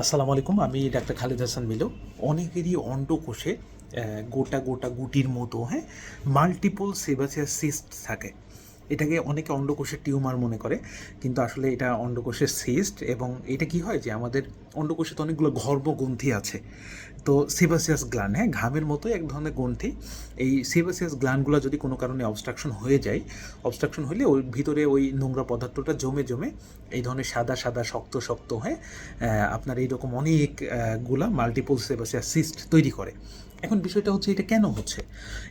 আসসালামু আলাইকুম, আমি ডাক্তার খালেদ হাসান মিলু। অনেকেরই অন্ডকোষে গোটা গোটা গুটির মতো হ্যাঁ মাল্টিপল সেবাসিয়াস সিস্ট থাকে। এটাকে অনেকে অন্ডকোষের টিউমার মনে করে কিন্তু আসলে এটা অন্ডকোষের সিস্ট এবং এটা কি হয় যে আমাদের অন্ডকোষে তো অনেকগুলো গর্ভগ্রন্থি আছে। তো সেবাসিয়াস গ্লান হ্যাঁ ঘামের মতো এক ধরনের গ্রন্থি। এই সেবাসিয়াস গ্ল্যান্ডগুলো যদি কোনো কারণে অবস্ট্রাকশন হয়ে যায় অবস্ট্রাকশন হলে ওই ভিতরে ওই নোংরা পদার্থটা জমে জমে এই ধরনের সাদা সাদা শক্ত শক্ত হয়ে আপনার এইরকম অনেক আহ, গুলা মাল্টিপল সেবাসিয়াস সিস্ট তৈরি করে। এখন বিষয়টা হচ্ছে এটা কেন হচ্ছে?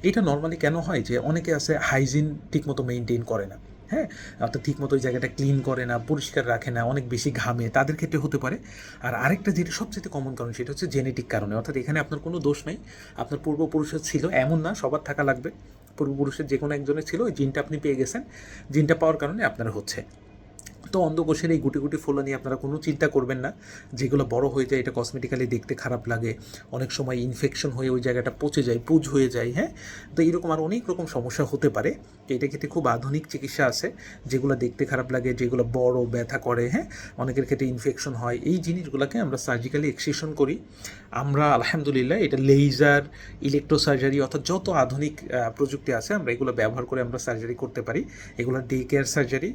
এটা নর্মালি কেন হয় যে অনেকে আছে হাইজিন ঠিকমতো মেনটেন করে না হ্যাঁ? অর্থাৎ ঠিকমতো ওই জায়গাটা ক্লিন করে না, পরিষ্কার রাখে না, অনেক বেশি ঘামে, তাদের ক্ষেত্রে হতে পারে। আর আরেকটা যেটা সবচেয়ে কমন কারণ সেটা হচ্ছে জেনেটিক কারণে। অর্থাৎ এখানে আপনার কোনো দোষ নেই। আপনার পূর্বপুরুষের ছিল, এমন না, সবার থাকা লাগবে। পূর্বপুরুষের যে কোনো একজনের ছিল, ওই জিনটা আপনি পেয়ে গেছেন। জিনটা পাওয়ার কারণে আপনার হচ্ছে। তো অন্ধকোষের এই গুটি গুটি ফোলা নিয়ে আপনারা কোনো চিন্তা করবেন না। যেগুলো বড় হয়ে যায়, এটা কসমেটিক্যালি দেখতে খারাপ লাগে। অনেক সময় ইনফেকশন হয়ে ওই জায়গাটা পচে যায়, পুজ হয়ে যায় হ্যাঁ? তো এইরকম আর অনেক রকম সমস্যা হতে পারে। তো এটা ক্ষেত্রে খুব আধুনিক চিকিৎসা আছে। যেগুলো দেখতে খারাপ লাগে, যেগুলো বড় ব্যথা করে হ্যাঁ? অনেকের ক্ষেত্রে ইনফেকশন হয়। এই জিনিসগুলোকে আমরা সার্জিক্যালি এক্সিশন করি। আমরা আলহামদুলিল্লাহ এটা লেজার ইলেকট্রোসার্জারি অর্থাৎ যত আধুনিক প্রযুক্তি আছে, আমরা এগুলো ব্যবহার করে আমরা সার্জারি করতে পারি। এগুলো ডে কেয়ার সার্জারি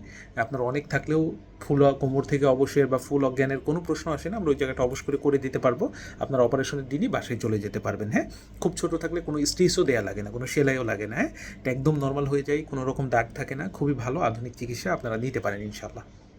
আপনার অনেক থাকলেও ফুল কোমর থেকে অবশ্যই বা ফুল অজ্ঞানের কোনো প্রশ্ন আসে না, আমরা ওই জায়গাটা অবশ্য করে করে দিতে পারব। আপনার অপারেশনের দিনই বাসায় চলে যেতে পারবেন হ্যাঁ? খুব ছোট থাকলে কোনো স্টিচও দেওয়া লাগে না, কোনো সেলাইও লাগে না হ্যাঁ? একদম নর্মাল হয়ে যায়, কোনো রকম দাগ থাকে না, খুবই ভালো আধুনিক চিকিৎসা আপনারা নিতে পারেন ইনশাল্লাহ